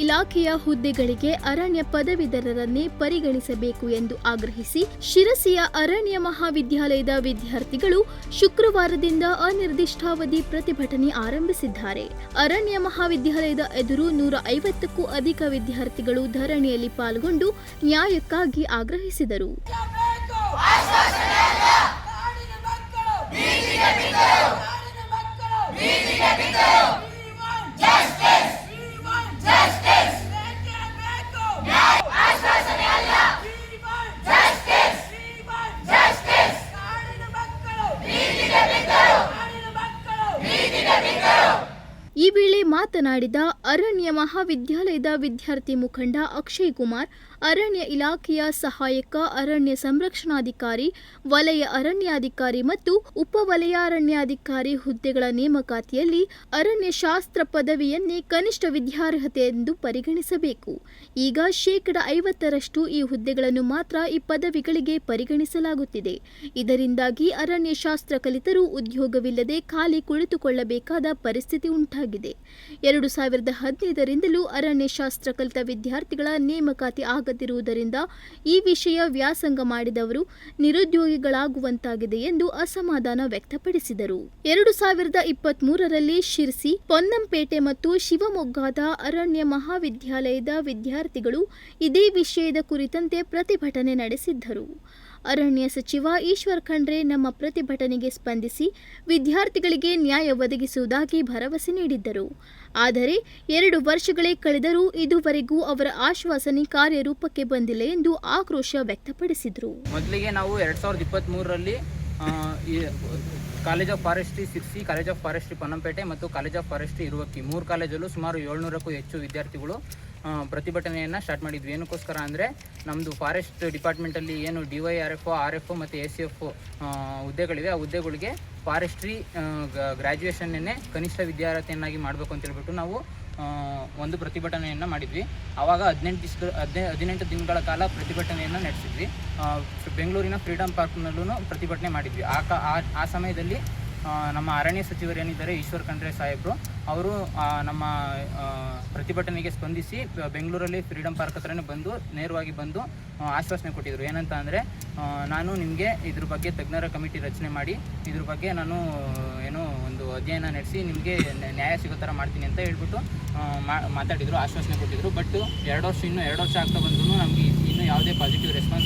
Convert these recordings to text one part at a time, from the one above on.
ಇಲಾಖೆಯ ಹುದ್ದೆಗಳಿಗೆ ಅರಣ್ಯ ಪದವೀಧರರನ್ನೇ ಪರಿಗಣಿಸಬೇಕು ಎಂದು ಆಗ್ರಹಿಸಿ ಶಿರಸಿಯ ಅರಣ್ಯ ಮಹಾವಿದ್ಯಾಲಯದ ವಿದ್ಯಾರ್ಥಿಗಳು ಶುಕ್ರವಾರದಿಂದ ಅನಿರ್ದಿಷ್ಟಾವಧಿ ಪ್ರತಿಭಟನೆ ಆರಂಭಿಸಿದ್ದಾರೆ. ಅರಣ್ಯ ಮಹಾವಿದ್ಯಾಲಯದ ಎದುರು ನೂರ ಐವತ್ತಕ್ಕೂ ಅಧಿಕ ವಿದ್ಯಾರ್ಥಿಗಳು ಧರಣಿಯಲ್ಲಿ ಪಾಲ್ಗೊಂಡು ನ್ಯಾಯಕ್ಕಾಗಿ ಆಗ್ರಹಿಸಿದರು. ಮಾತನಾಡಿದ ಅರಣ್ಯ ಮಹಾವಿದ್ಯಾಲಯದ ವಿದ್ಯಾರ್ಥಿ ಮುಖಂಡ ಅಕ್ಷಯ್ ಕುಮಾರ್, ಅರಣ್ಯ ಇಲಾಖೆಯ ಸಹಾಯಕ, ಅರಣ್ಯ ಸಂರಕ್ಷಣಾಧಿಕಾರಿ, ವಲಯ ಅರಣ್ಯಾಧಿಕಾರಿ ಮತ್ತು ಉಪವಲಯಾರಣ್ಯಾಧಿಕಾರಿ ಹುದ್ದೆಗಳ ನೇಮಕಾತಿಯಲ್ಲಿ ಅರಣ್ಯ ಶಾಸ್ತ್ರ ಪದವಿಯನ್ನೇ ಕನಿಷ್ಠ ವಿದ್ಯಾರ್ಹತೆ ಎಂದು ಪರಿಗಣಿಸಬೇಕು. ಈಗ ಶೇಕಡ ಐವತ್ತರಷ್ಟು ಈ ಹುದ್ದೆಗಳನ್ನು ಮಾತ್ರ ಈ ಪದವಿಗಳಿಗೆ ಪರಿಗಣಿಸಲಾಗುತ್ತಿದೆ. ಇದರಿಂದಾಗಿ ಅರಣ್ಯ ಶಾಸ್ತ್ರ ಕಲಿತರೂ ಉದ್ಯೋಗವಿಲ್ಲದೆ ಖಾಲಿ ಕುಳಿತುಕೊಳ್ಳಬೇಕಾದ ಪರಿಸ್ಥಿತಿ ಉಂಟಾಗಿದೆ. ಎರಡು ಸಾವಿರದ ಹದಿನೈದರಿಂದಲೂ ಅರಣ್ಯಶಾಸ್ತ್ರ ಕಲಿತ ವಿದ್ಯಾರ್ಥಿಗಳ ನೇಮಕಾತಿ ಆಗದಿರುವುದರಿಂದ ಈ ವಿಷಯ ವ್ಯಾಸಂಗ ಮಾಡಿದವರು ನಿರುದ್ಯೋಗಿಗಳಾಗುವಂತಾಗಿದೆ ಎಂದು ಅಸಮಾಧಾನ ವ್ಯಕ್ತಪಡಿಸಿದರು. ಎರಡು ಸಾವಿರದ ಇಪ್ಪತ್ತ್ ಮೂರರಲ್ಲಿ ಶಿರ್ಸಿ, ಪೊನ್ನಂಪೇಟೆ ಮತ್ತು ಶಿವಮೊಗ್ಗದ ಅರಣ್ಯ ಮಹಾವಿದ್ಯಾಲಯದ ವಿದ್ಯಾರ್ಥಿಗಳು ಇದೇ ವಿಷಯದ ಕುರಿತಂತೆ ಪ್ರತಿಭಟನೆ ನಡೆಸಿದ್ದರು. ಅರಣ್ಯ ಸಚಿವ ಈಶ್ವರ್ ಖಂಡ್ರೆ ನಮ್ಮ ಪ್ರತಿಭಟನೆಗೆ ಸ್ಪಂದಿಸಿ ವಿದ್ಯಾರ್ಥಿಗಳಿಗೆ ನ್ಯಾಯ ಒದಗಿಸುವುದಾಗಿ ಭರವಸೆ ನೀಡಿದ್ದರು. ಆದರೆ ಎರಡು ವರ್ಷಗಳೇ ಕಳೆದರೂ ಇದುವರೆಗೂ ಅವರ ಆಶ್ವಾಸನೆ ಕಾರ್ಯರೂಪಕ್ಕೆ ಬಂದಿಲ್ಲ ಎಂದು ಆಕ್ರೋಶ ವ್ಯಕ್ತಪಡಿಸಿದರು. ಮೊದಲಿಗೆ ನಾವು ಎರಡು ಸಾವಿರದ ಇಪ್ಪತ್ತ್ಮೂರರಲ್ಲಿ college of forestry Sirsi college of forestry Ponnampet ಮತ್ತು ಕಾಲೇಜ್ ಆಫ್ ಫಾರೆಸ್ಟ್ರಿ ಇರುವಕ್ಕಿ ಮೂರು ಕಾಲೇಜಲ್ಲೂ ಸುಮಾರು ಏಳ್ನೂರಕ್ಕೂ ಹೆಚ್ಚು ವಿದ್ಯಾರ್ಥಿಗಳು ಪ್ರತಿಭಟನೆಯನ್ನು ಸ್ಟಾರ್ಟ್ ಮಾಡಿದ್ವಿ. ಏನಕ್ಕೋಸ್ಕರ ಅಂದರೆ ನಮ್ಮದು ಫಾರೆಸ್ಟ್ ಡಿಪಾರ್ಟ್ಮೆಂಟಲ್ಲಿ ಏನು D Y R F R F ಮತ್ತು ಎ ಸಿ ಎಫ್ ಹುದ್ದೆಗಳಿವೆ. ಆ ಹುದ್ದೆಗಳಿಗೆ ಫಾರೆಸ್ಟ್ರಿ ಗ್ರ್ಯಾಜುಯೇಷನ್ನೇ ಕನಿಷ್ಠ ವಿದ್ಯಾರ್ಥಿಯನ್ನಾಗಿ ಮಾಡಬೇಕು ಅಂತ ಹೇಳ್ಬಿಟ್ಟು ನಾವು ಒಂದು ಪ್ರತಿಭಟನೆಯನ್ನು ಮಾಡಿದ್ವಿ. ಆವಾಗ ಹದಿನೆಂಟು ದಿವಸ ಹದಿನೈ, ಹದಿನೆಂಟು ದಿನಗಳ ಕಾಲ ಪ್ರತಿಭಟನೆಯನ್ನು ನಡೆಸಿದ್ವಿ. ಬೆಂಗಳೂರಿನ ಫ್ರೀಡಮ್ ಪಾರ್ಕ್ನಲ್ಲೂ ಪ್ರತಿಭಟನೆ ಮಾಡಿದ್ವಿ. ಆ, ಆ- ಸಮಯದಲ್ಲಿ ನಮ್ಮ ಅರಣ್ಯ ಸಚಿವರು ಏನಿದ್ದಾರೆ, ಈಶ್ವರ್ ಖಂಡ್ರೆ ಸಾಹೇಬರು, ಅವರು ನಮ್ಮ ಪ್ರತಿಭಟನೆಗೆ ಸ್ಪಂದಿಸಿ ಬೆಂಗಳೂರಲ್ಲಿ ಫ್ರೀಡಮ್ ಪಾರ್ಕ್ ಹತ್ರನೇ ಬಂದು, ನೇರವಾಗಿ ಬಂದು ಆಶ್ವಾಸನೆ ಕೊಟ್ಟಿದ್ರು. ಏನಂತ ಅಂದರೆ ನಾನು ನಿಮಗೆ ಇದ್ರ ಬಗ್ಗೆ ತಜ್ಞರ ಕಮಿಟಿ ರಚನೆ ಮಾಡಿ, ಇದ್ರ ಬಗ್ಗೆ ನಾನು, ಏನು ಒಂದು ಅಧ್ಯಯನ ನಡೆಸಿ, ನಿಮಗೆ ನ್ಯಾಯ ಸಿಗೋ ಥರ ಮಾಡ್ತೀನಿ ಅಂತ ಹೇಳ್ಬಿಟ್ಟು ಮಾತಾಡಿದರು, ಆಶ್ವಾಸನೆ ಕೊಟ್ಟಿದ್ದರು ಬಟ್ ಎರಡು ವರ್ಷ, ಇನ್ನೂ ಎರಡು ವರ್ಷ ಆಗ್ತಾ ಬಂದ್ರೂ ನಮಗೆ ಇನ್ನೂ ಯಾವುದೇ ಪಾಸಿಟಿವ್ ರೆಸ್ಪಾನ್ಸ್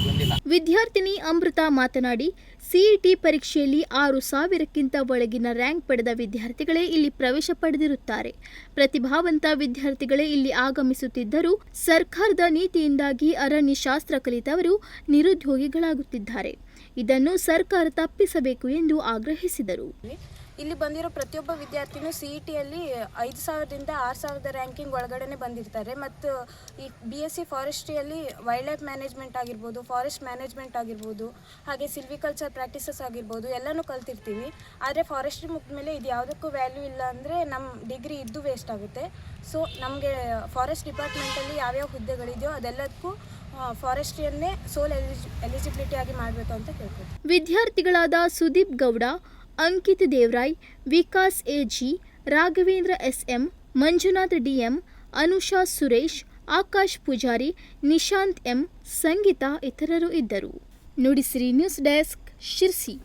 ವಿದ್ಯಾರ್ಥಿನಿ ಅಮೃತ ಮಾತನಾಡಿ ಸಿಇಟಿ ಪರೀಕ್ಷೆಯಲ್ಲಿ ಆರು ಸಾವಿರಕ್ಕಿಂತ ಒಳಗಿನ ರ್ಯಾಂಕ್ ಪಡೆದ ವಿದ್ಯಾರ್ಥಿಗಳೇ ಇಲ್ಲಿ ಪ್ರವೇಶ ಪಡೆದಿರುತ್ತಾರೆ. ಪ್ರತಿಭಾವಂತ ವಿದ್ಯಾರ್ಥಿಗಳೇ ಇಲ್ಲಿ ಆಗಮಿಸುತ್ತಿದ್ದರೂ, ಸರ್ಕಾರದ ನೀತಿಯಿಂದಾಗಿ ಅರಣ್ಯ ಶಾಸ್ತ್ರ ಕಲಿತವರು ನಿರುದ್ಯೋಗಿಗಳಾಗುತ್ತಿದ್ದಾರೆ. ಇದನ್ನು ಸರ್ಕಾರ ತಪ್ಪಿಸಬೇಕು ಎಂದು ಆಗ್ರಹಿಸಿದರು. ಇಲ್ಲಿ ಬಂದಿರೋ ಪ್ರತಿಯೊಬ್ಬ ವಿದ್ಯಾರ್ಥಿನೂ ಸಿ ಇ ಟಿಯಲ್ಲಿ ಐದು ಸಾವಿರದಿಂದ ಆರು ಸಾವಿರದ ರ್ಯಾಂಕಿಂಗ್ ಒಳಗಡೆ ಬಂದಿರ್ತಾರೆ. ಮತ್ತು ಈ ಬಿ ಎಸ್ ಸಿ ಫಾರೆಸ್ಟ್ರಿಯಲ್ಲಿ ವೈಲ್ಡ್ ಲೈಫ್ ಮ್ಯಾನೇಜ್ಮೆಂಟ್ ಆಗಿರ್ಬೋದು ಫಾರೆಸ್ಟ್ ಮ್ಯಾನೇಜ್ಮೆಂಟ್ ಆಗಿರ್ಬೋದು, ಹಾಗೆ ಸಿಲ್ವಿಕಲ್ಚರ್ ಪ್ರಾಕ್ಟೀಸಸ್ ಆಗಿರ್ಬೋದು, ಎಲ್ಲನೂ ಕಲ್ತಿರ್ತೀವಿ. ಆದರೆ ಫಾರೆಸ್ಟ್ರಿ ಮುಗಿದ ಮೇಲೆ ಇದು ಯಾವುದಕ್ಕೂ ವ್ಯಾಲ್ಯೂ ಇಲ್ಲ ಅಂದರೆ ನಮ್ಮ ಡಿಗ್ರಿ ಇದ್ದು ವೇಸ್ಟ್ ಆಗುತ್ತೆ. ಸೊ ನಮಗೆ ಫಾರೆಸ್ಟ್ ಡಿಪಾರ್ಟ್ಮೆಂಟಲ್ಲಿ ಯಾವ್ಯಾವ ಹುದ್ದೆಗಳಿದೆಯೋ ಅದೆಲ್ಲದಕ್ಕೂ ಫಾರೆಸ್ಟ್ರಿಯನ್ನೇ ಸೋಲ್ ಎಲಿಜಿ ಎಲಿಜಿಬಿಲಿಟಿ ಆಗಿ ಮಾಡಬೇಕು ಅಂತ ಕೇಳ್ತೀವಿ ವಿದ್ಯಾರ್ಥಿಗಳಾದ Sudeep Gowda Ankit Devaray, Vikas A G Raghavendra S M Manjunath D M Anusha Suresh, Akash Poojari, Nishant M, Sangeetha ಇತರರು ಇದ್ದರು. Nudisiri news desk Sirsi.